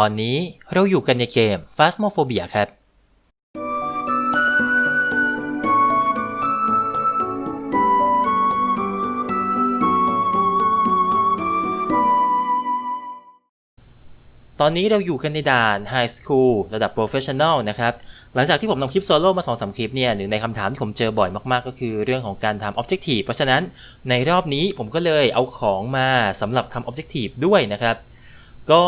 ตอนนี้เราอยู่กันในเกม Phasmophobia ครับ ตอนนี้เราอยู่กันในด่าน High School ระดับ Professional นะครับ หลังจากที่ผมทำคลิปโซโล่มา2อสคลิปเนี่ยหนึ่งในคำถามที่ผมเจอบ่อยมากๆ ก็คือเรื่องของการทำ Objective เพราะฉะนั้นในรอบนี้ผมก็เลยเอาของมาสำหรับทำ Objective ด้วยนะครับก็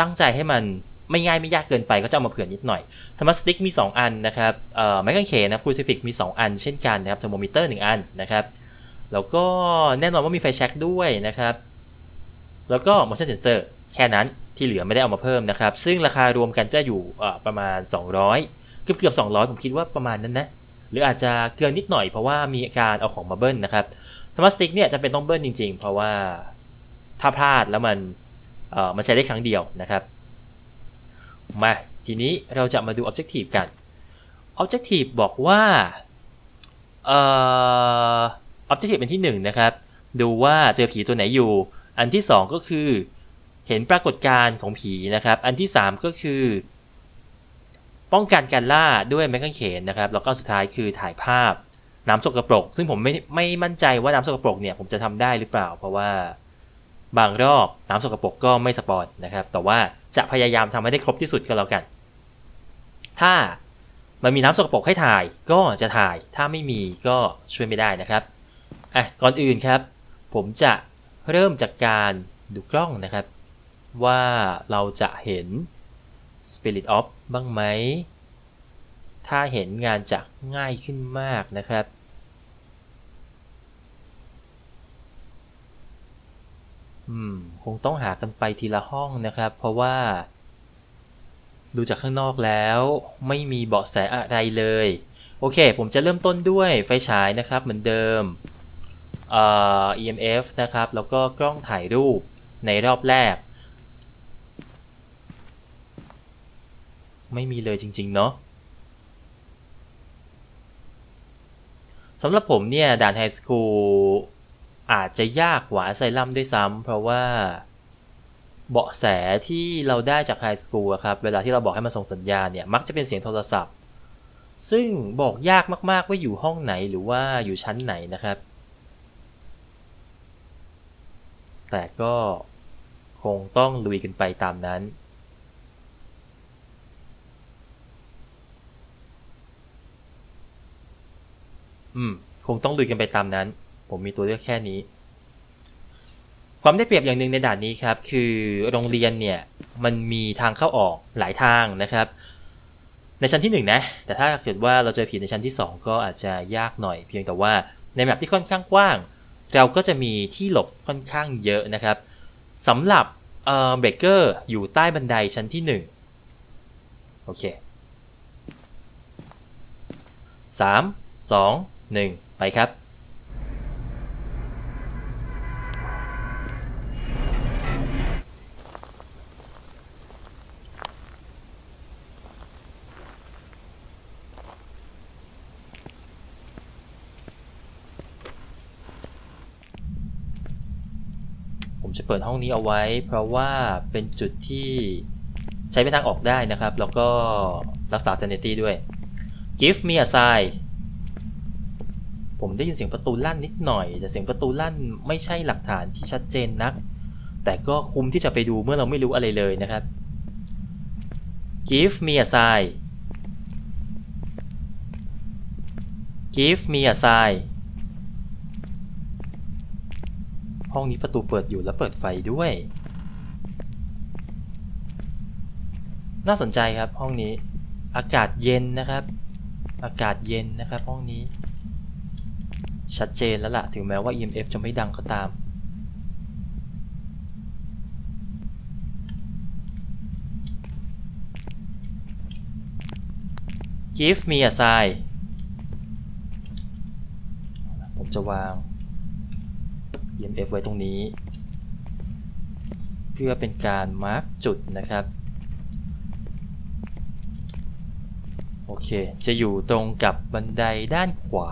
ตั้งใจให้มันไม่ง่ายไม่ยากเกินไปก็จะเอามาเผื่อนิดหน่อยสมาร์ทสติ๊กมี 2 อันนะครับไมค์กันเขนนะคูซิฟิกมี 2 อันเช่นกันนะครับเทอร์โมมิเตอร์1อันนะครับแล้วก็แน่นอนว่ามีไฟแช็กด้วยนะครับ แล้วก็ motion sensor แค่นั้นที่เหลือไม่ได้เอามาเพิ่มนะครับ ซึ่งราคารวมกันจะอยู่ประมาณ 200 เกือบเกือบ200 ผมคิดว่าประมาณนั้นนะ หรืออาจจะเกินนิดหน่อยเพราะว่ามีการเอาของมาเบิ้ลนะครับสมาร์ทสติ๊กเนี่ยจะเป็นต้องเบิ้ลจริงๆ เพราะว่าถ้าพลาดแล้วมัน มันใช้ได้ครั้งเดียวนะครับ มาทีนี้เราจะมาดู Objective กัน Objective บอกว่าเอ่อ Objective เป็นที่ 1 นะครับ ดูว่าเจอผีตัวไหนอยู่ อันที่ 2 ก็คือเห็นปรากฏการณ์ของผีนะครับ อันที่ 3 ก็คือ ป้องกันการล่าด้วยไม้กางเขนนะครับ แล้วก็สุดท้ายคือถ่ายภาพน้ำสกปรก ซึ่งผมไม่ไม่มั่นใจว่าน้ำสกปรกเนี่ยผมจะทำได้หรือเปล่า เพราะว่า บางรอบน้ำสกปรกก็ไม่สปอนนะครับ แต่ว่าจะพยายามทำให้ได้ครบที่สุดก็แล้วกัน ถ้ามันมีน้ำสกปรกให้ถ่ายก็จะถ่าย ถ้าไม่มีก็ช่วยไม่ได้นะครับ อะ ก่อนอื่นครับ ผมจะเริ่มจากการดูกล้องนะครับ ว่าเราจะเห็น Spirit of บ้างไหม ถ้าเห็นงานจะง่ายขึ้นมากนะครับ อืม คงต้องหากันไปทีละห้องนะครับ เพราะว่า ดูจากข้างนอกแล้ว ไม่มีเบาะแสอะไรเลย โอเค ผมจะเริ่มต้นด้วยไฟฉายนะครับ เหมือนเดิมเอ่อ EMF นะครับ แล้วก็กล้องถ่ายรูปในรอบแรก ไม่มีเลยจริง ๆ เนาะสำหรับผมเนี่ยด่านไฮสคูล อาจจะยากกว่าไซลัมด้วยซ้ำเพราะว่าเบาะแสที่เราได้จากไฮสคูลครับ เวลาที่เราบอกให้มันส่งสัญญาณเนี่ย มักจะเป็นเสียงโทรศัพท์ ซึ่งบอกยากมาก ๆ ว่าอยู่ห้องไหนหรือว่าอยู่ชั้นไหนนะครับ แต่ก็คงต้องลุยกันไปตามนั้น อืม คงต้องลุยกันไปตามนั้น ผมมีตัวเลือกแค่นี้ ความได้เปรียบอย่างหนึ่งในด่านนี้ครับ คือโรงเรียนเนี่ยมันมีทางเข้าออกหลายทางนะครับ ในชั้นที่1นนะแต่ถ้าเกิดว่าเราเจอผีในชั้นที่ 2 ก็อาจจะยากหน่อย เพียงแต่ว่าในแมปที่ค่อนข้างกว้าง เราก็จะมีที่หลบค่อนข้างเยอะนะครับสำหรับเอ่อเบรกเกอร์อยู่ใต้บันไดชั้นที่ 1 โอเค3 2 1 ไปครับ เปิดห้องนี้เอาไว้ เพราะว่าเป็นจุดที่ใช้เป็นทางออกได้นะครับ แล้วก็รักษา sanity ด้วย give me a sign ผมได้ยินเสียงประตูลั่นนิดหน่อย แต่เสียงประตูลั่นไม่ใช่หลักฐานที่ชัดเจนนัก แต่ก็คุ้มที่จะไปดูเมื่อเราไม่รู้อะไรเลยนะครับ give me a sign give me a sign ห้องนี้ประตูเปิดอยู่แล้วเปิดไฟด้วย น่าสนใจครับห้องนี้ อากาศเย็นนะครับ อากาศเย็นนะครับห้องนี้ ชัดเจนแล้วล่ะ ถึงแม้ว่า EMF จะไม่ดังก็ตาม Give me a sign ผมจะวาง EMF ไว้ตรงนี้ เพื่อเป็นการมาร์กจุดนะครับ โอเค จะอยู่ตรงกับบันไดด้านขวา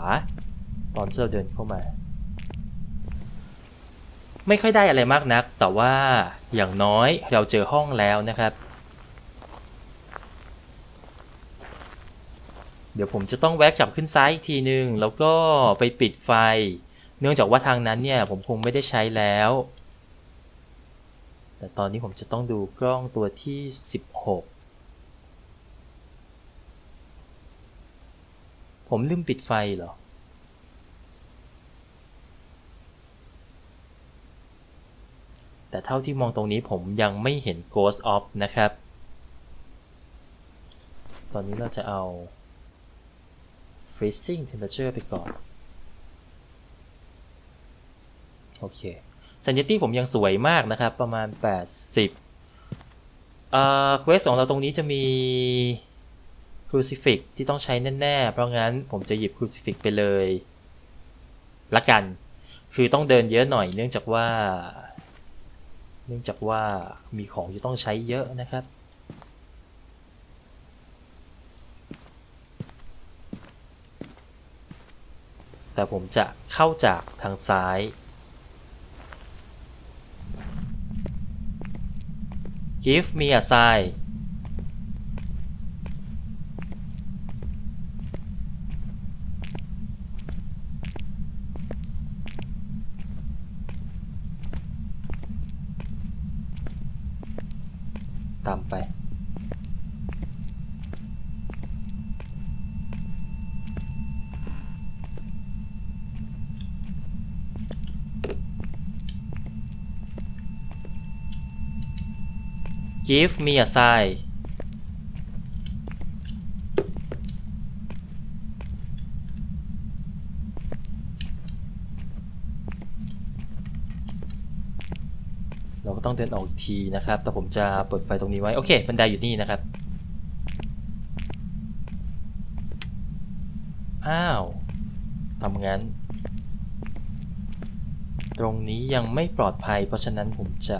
ตอนที่เราเดินเข้ามา ไม่ค่อยได้อะไรมากนัก แต่ว่าอย่างน้อยเราเจอห้องแล้วนะครับเดี๋ยวผมจะต้องแวะกลับขึ้นซ้ายอีกทีนึง แล้วก็ไปปิดไฟ นื่องจากว่าทางนั้นเนี่ยผมคงไม่ได้ใช้แล้ว แต่ตอนนี้ผมจะต้องดูกล้องตัวที่ 16ผมลืมปิดไฟเหรอ แต่เท่าที่มองตรงนี้ผมยังไม่เห็น Ghost of นะครับ ตอนนี้เราจะเอา freezing temperature ไปก่อน โอเค sanity ผมยังสวยมากนะครับ ประมาณ 80เอ่อ quest ของเราตรงนี้จะมี crucifix ที่ต้องใช้แน่ๆ เพราะงั้นผมจะหยิบ crucifix ไปเลยละกัน คือต้องเดินเยอะหน่อยเนื่องจากว่า เนื่องจากว่ามีของที่ต้องใช้เยอะนะครับแต่ผมจะเข้าจากทางซ้าย Give me a sign ตามไป Give me a sign เราก็ต้องเดินออกอีกทีนะครับ แต่ผมจะเปิดไฟตรงนี้ไว้ โอเค บันไดอยู่นี่นะครับ อ้าว ทำงั้น ตรงนี้ยังไม่ปลอดภัย เพราะฉะนั้นผมจะ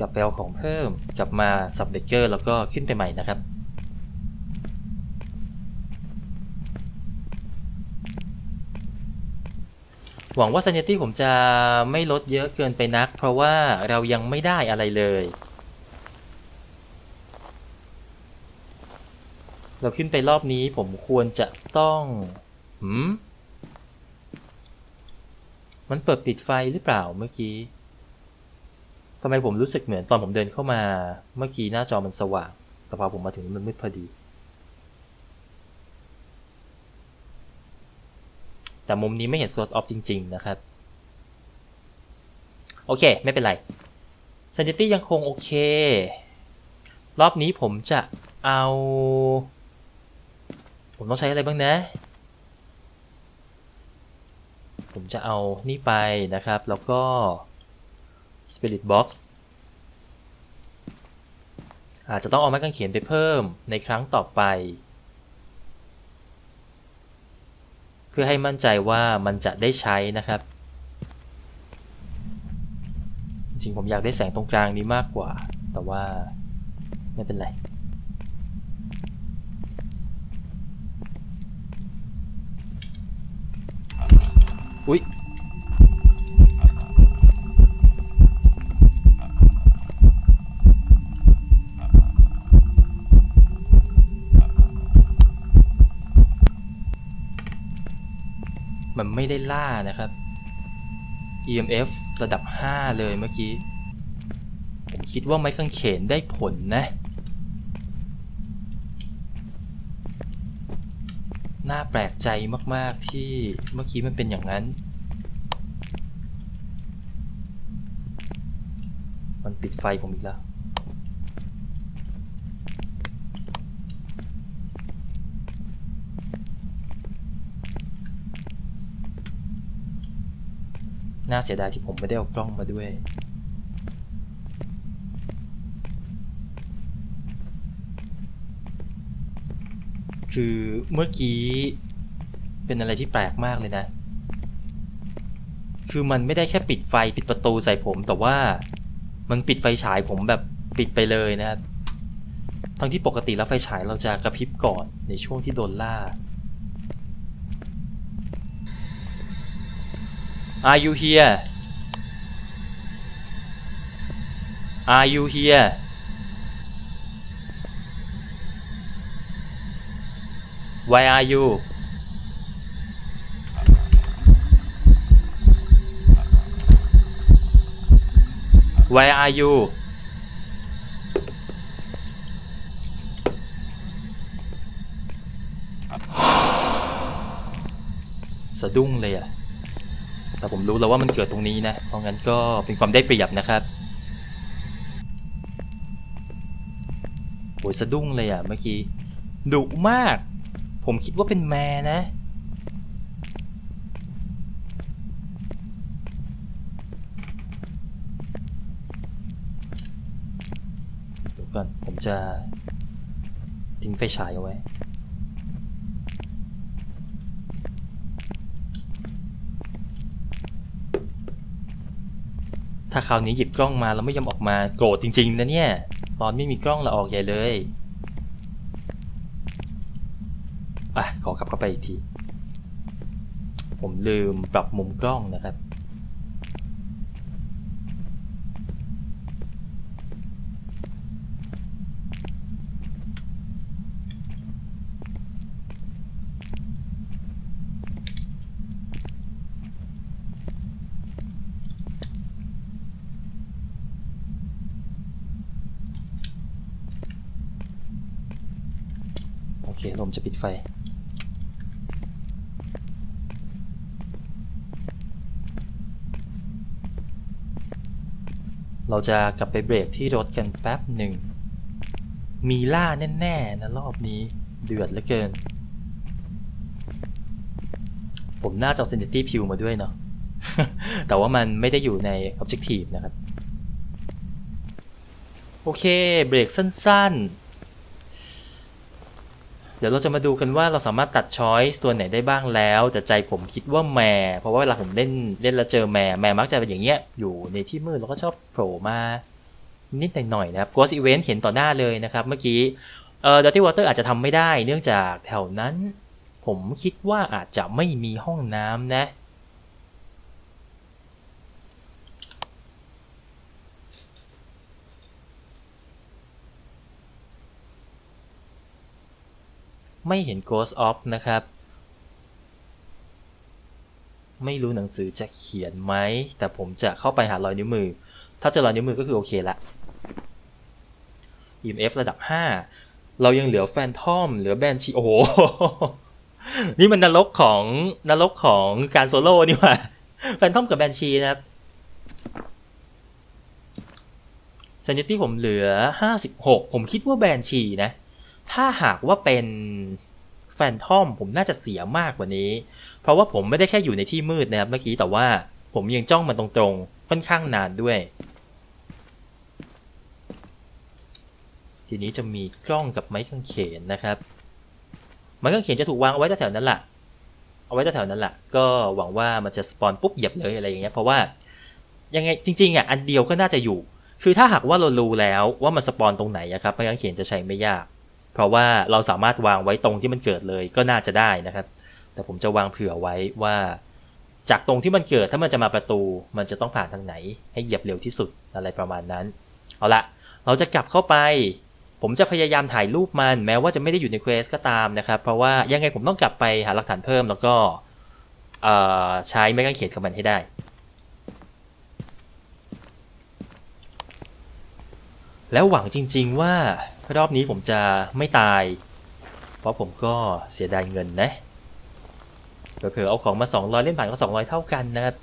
กลับไปเอาของเพิ่มกลับมาสับเบเกอร์แล้วก็ขึ้นไปใหม่นะครับ หวังว่า sanity ผมจะไม่ลดเยอะเกินไปนัก เพราะว่าเรายังไม่ได้อะไรเลย เราขึ้นไปรอบนี้ผมควรจะต้องหืมมันเปิดปิดไฟหรือเปล่าเมื่อกี้ ทำไมผมรู้สึกเหมือนตอนผมเดินเข้ามา เมื่อกี้หน้าจอมันสว่าง แต่พอผมมาถึงมันมืดพอดี แต่มุมนี้ไม่เห็น source of จริง ๆ นะครับ โอเค ไม่เป็นไร sanity ยังคงโอเค รอบนี้ผมจะเอา ผมต้องใช้อะไรบ้างนะ ผมจะเอานี่ไปนะครับ แล้วก็ Spirit Box อาจจะต้องเอาไม้กางเขนไปเพิ่มในครั้งต่อไป เพื่อให้มั่นใจว่ามันจะได้ใช้นะครับ จริงผมอยากได้แสงตรงกลางนี้มากกว่า แต่ว่าไม่เป็นไรอุ๊ย มันไม่ได้ล่านะครับ EMF ระดับ 5 เลยเมื่อกี้ ผมคิดว่าไม้กางเขนได้ผลนะ น่าแปลกใจมากๆที่เมื่อกี้มันเป็นอย่างนั้น มันปิดไฟผมอีกแล้ว น่าเสียดายที่ผมไม่ได้เอากล้องมาด้วย คือเมื่อกี้เป็นอะไรที่แปลกมากเลยนะ คือมันไม่ได้แค่ปิดไฟปิดประตูใส่ผม แต่ว่ามันปิดไฟฉายผมแบบปิดไปเลยนะครับ ทั้งที่ปกติแล้วไฟฉายเราจะกระพริบก่อนในช่วงที่โดนล่า Are you here Are you here Why are you Where are you สะดุ้งเลยอะ แต่ผมรู้แล้วว่ามันเกิดตรงนี้นะ เพราะงั้นก็เป็นความได้เปรียบนะครับโอ้ยสะดุ้งเลยอะเมื่อกี้ดุมาก ผมคิดว่าเป็นแมนะ เดี๋ยวก่อนผมจะทิ้งไฟฉายเอาไว้ ถ้าคราวนี้หยิบกล้องมาแล้วไม่ยอมออกมาโกรธจริงๆนะเนี่ย ตอนไม่มีกล้องเราออกใหญ่เลย อะ ขอกลับเข้าไปอีกที ผมลืมปรับมุมกล้องนะครับ เคลมจะปิดไฟ เราจะกลับไปเบรกที่รถกันแป๊บหนึ่ง มีล่าแน่ๆนะรอบนี้เดือดเหลือเกิน ผมน่าจะเอา Sanity Pill มาด้วยเนาะ แต่ว่ามันไม่ได้อยู่ใน Objective นะครับ โอเค เบรกสั้น ๆ เดี๋ยวเราจะมาดูกันว่าเราสามารถตัดช้อยส์ตัวไหนได้บ้างแล้ว แต่ใจผมคิดว่าแมร์เพราะว่าเวลาผมเล่นเล่นแล้วเจอแมร์แมร์มักจะเป็นอย่างเงี้ยอยู่ในที่มืดแล้วก็ชอบโผล่มานิดหน่อยๆนะครับ Ghost Event เห็นต่อหน้าเลยนะครับเมื่อกี้เอ่อ Dirty Water อาจจะทำไม่ได้ เนื่องจากแถวนั้น ผมคิดว่าอาจจะไม่มีห้องน้ำนะ ไม่เห็น Ghost of นะครับ ไม่รู้หนังสือจะเขียนไหม แต่ผมจะเข้าไปหารอยนิ้วมือ ถ้าเจอรอยนิ้วมือก็คือโอเคละ EMF ระดับ 5 เรายังเหลือแฟนทอมเหลือแบนชีโอนี่มันนรกของนรกของการโซโล่นี่หว่าแฟนทอมกับแบนชีนะครับ Sanity ผมเหลือ 56 ผมคิดว่าแบนชีนะ ถ้าหากว่าเป็นแฟนทอมผมน่าจะเสียมากกว่านี้ เพราะว่าผมไม่ได้แค่อยู่ในที่มืดนะครับเมื่อกี้แต่ว่าผมยังจ้องมันตรงๆ ค่อนข้างนานด้วย ทีนี้จะมีกล้องกับไม้กางเขนนะครับ ไม้กางเขนจะถูกวางเอาไว้แถวๆนั้นแหละเอาไว้แถวๆนั้นแหละก็หวังว่ามันจะสปอนปุ๊บเหยียบเลยอะไรอย่างเงี้ยเพราะว่ายังไงจริงๆอะอันเดียวก็น่าจะอยู่ คือถ้าหากว่าเรารู้แล้วว่ามันสปอนตรงไหนอะครับไม้กางเขนจะใช้ไม่ยาก เพราะว่าเราสามารถวางไว้ตรงที่มันเกิดเลยก็น่าจะได้นะครับ แต่ผมจะวางเผื่อไว้ว่า จากตรงที่มันเกิดถ้ามันจะมาประตู มันจะต้องผ่านทางไหน ให้เหยียบเร็วที่สุดอะไรประมาณนั้น เอาละเราจะกลับเข้าไป ผมจะพยายามถ่ายรูปมัน แม้ว่าจะไม่ได้อยู่ในเควสก็ตามนะครับ เพราะว่ายังไงผมต้องกลับไปหาหลักฐานเพิ่มแล้วก็ใช้ไม้กางเขนกับมันให้ได้แล้วหวังจริง ๆ ว่า รอบนี้ผมจะไม่ตาย เพราะผมก็เสียดายเงินนะเผลอๆเอาของมา 200 เล่นผ่านก็ 200 เท่ากันนะครับ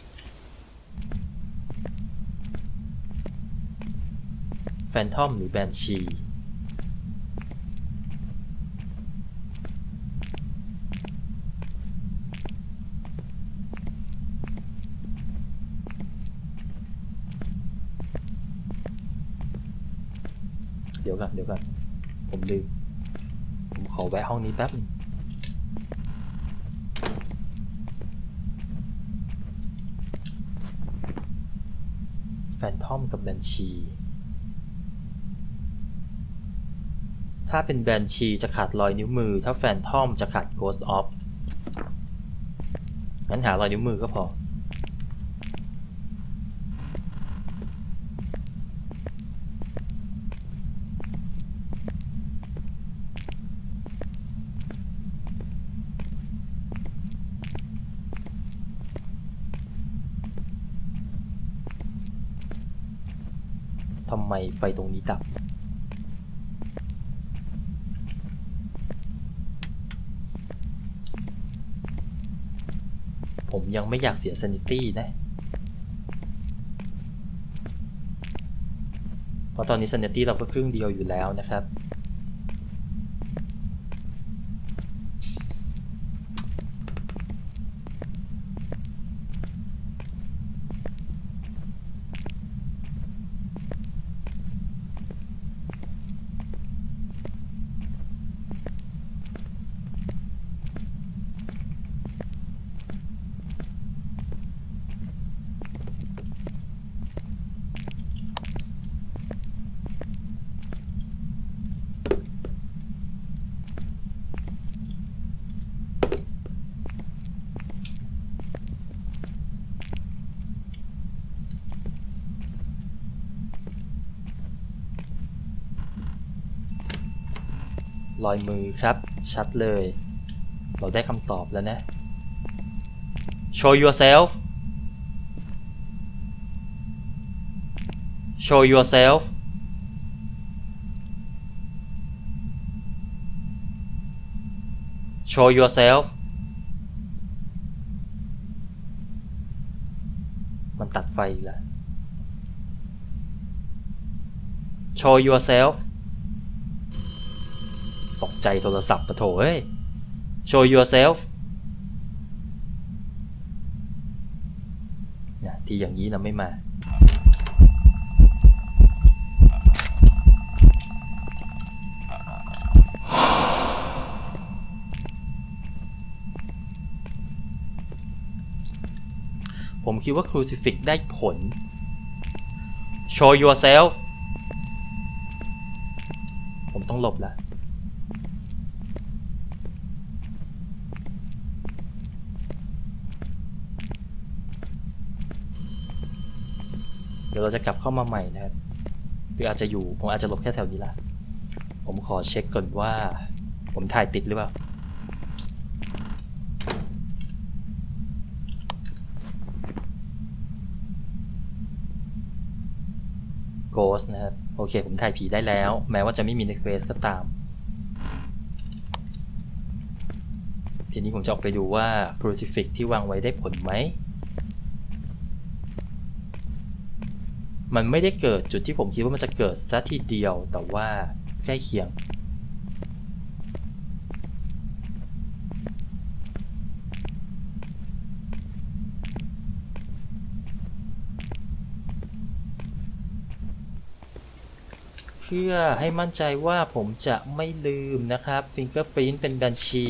แฟนทอมหรือแบนชี ดี๋ยวก่อนเดี๋ยวก่อนผมลืมผมขอแวะห้องนี้แป๊บนึงแฟนทอมกับแบนชี ถ้าเป็นแบนชีจะขาดรอยนิ้วมือ ถ้าแฟนทอมจะขาด Ghost of งั้นหารอยนิ้วมือก็พอำไมไฟตรงนี้ดับผมยังไม่อยากเสีย sanity นะ เพราะตอนนี้ sanity เราก็ครึ่งเดียวอยู่แล้วนะครับ รอยมือครับ ชัดเลย เราได้คำตอบแล้วนะ show yourself show yourself show yourself มันตัดไฟอีกแล้ว show yourself ใจโทรศัพท์ปะโถเอ้ย show yourself นะที่อย่างนี้นะไม่มาผมคิดว่า crucifix ได้ผล show yourself ผมต้องหลบละ ดี๋ยวเราจะกลับเข้ามาใหม่นะครับหรืออาจจะอยู่ผมอาจจะหลบแค่แถวนี้ละผมขอเช็คก่อนว่า ผมถ่ายติดหรือเปล่า Ghost นะครับโอเค ผมถ่ายผีได้แล้ว แม้ว่าจะไม่มีในเควสก็ตาม ทีนี้ผมจะออกไปดูว่า Crucifix ที่วางไว้ได้ผลไหม มันไม่ได้เกิดจุดที่ผมคิดว่ามันจะเกิดซะทีเดียวแต่ว่าใกล้เคียง เพื่อให้มั่นใจว่าผมจะไม่ลืมนะครับ Fingerprint เป็นบัญชี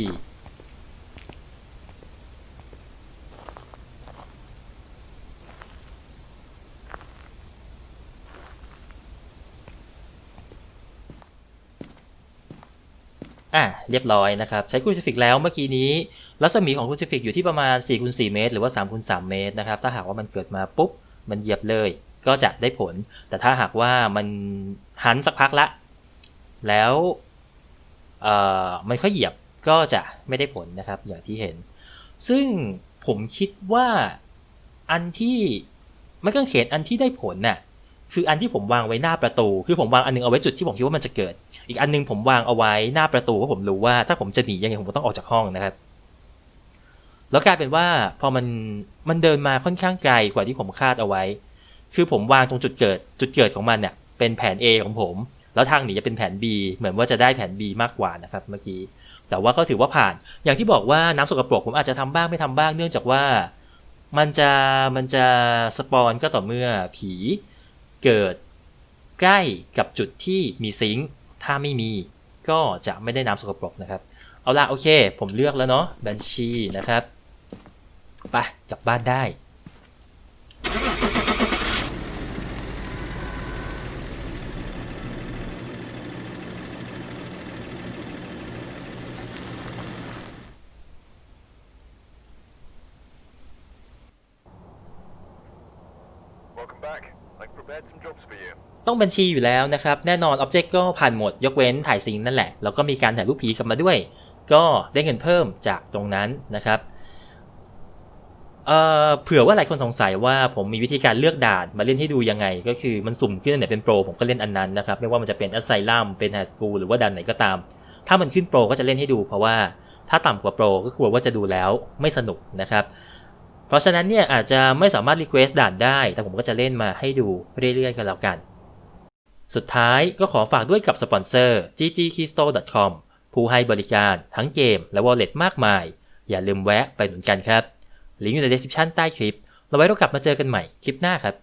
อะเรียบร้อยนะครับ ใช้ครูซิฟิกแล้วเมื่อกี้นี้ รัศมีของครูซิฟิกอยู่ที่ประมาณ4คูณ4เมตร หรือว่า3คูณ3เมตรนะครับ ถ้าหากว่ามันเกิดมาปุ๊บ มันเหยียบเลย ก็จะได้ผล แต่ถ้าหากว่ามันหันสักพักละ แล้วเอ่อมันค่อยเหยียบก็จะไม่ได้ผลนะครับ อย่างที่เห็น ซึ่งผมคิดว่าอันที่มันก็เขียนอันที่ได้ผลน่ะ คืออันที่ผมวางไว้หน้าประตู คือผมวางอันนึงเอาไว้จุดที่ผมคิดว่ามันจะเกิด อีกอันนึงผมวางเอาไว้หน้าประตูเพราะผมรู้ว่าถ้าผมจะหนียังไงผมต้องออกจากห้องนะครับ แล้วกลายเป็นว่าพอมันมันเดินมาค่อนข้างไกลกว่าที่ผมคาดเอาไว้ คือผมวางตรงจุดเกิด จุดเกิดของมันเนี่ยเป็นแผน A ของผม แล้วทางหนีจะเป็นแผน B เหมือนว่าจะได้แผน B มากกว่านะครับเมื่อกี้ แต่ว่าก็ถือว่าผ่าน อย่างที่บอกว่าน้ำสกปรกผมอาจจะทำบ้างไม่ทำบ้างเนื่องจากว่า มันจะมันจะสปอนก็ต่อเมื่อผี เกิดใกล้กับจุดที่มีซิงค์ถ้าไม่มีก็จะไม่ได้น้ำสกปรกนะครับ เอาละโอเค ผมเลือกแล้วเนาะบัญชีนะครับ ไปกลับบ้านได้ ต้องบัญชีอยู่แล้วนะครับ แน่นอน Object ก็ผ่านหมด ยกเว้นถ่ายซิงค์นั่นแหละ แล้วก็มีการถ่ายรูปผีกลับมาด้วย ก็ได้เงินเพิ่มจากตรงนั้นนะครับเอ่อเผื่อว่าหลายคนสงสัยว่าผมมีวิธีการเลือกด่านมาเล่นให้ดูยังไง ก็คือมันสุ่มขึ้นอันไหนเป็นโปรผมก็เล่นอันนั้นนะครับ ไม่ว่ามันจะเป็น Asylum เป็น High School หรือว่าด่านไหนก็ตาม ถ้ามันขึ้นโปรก็จะเล่นให้ดูเพราะว่าถ้าต่ำกว่าโปรก็กลัวว่าจะดูแล้วไม่สนุกนะครับ เพราะฉะนั้นเนี่ยอาจจะไม่สามารถรีเควสด่านได้ แต่ผมก็จะเล่นมาให้ดูเรื่อยๆกันแล้วกัน สุดท้ายก็ขอฝากด้วยกับสปอนเซอร์ ggkeysto.com ผู้ให้บริการทั้งเกมและวอลเล็ตมากมาย อย่าลืมแวะไปหนุนกันครับ ลิงก์อยู่ใน description ใต้คลิป เราไว้เรากลับมาเจอกันใหม่คลิปหน้าครับ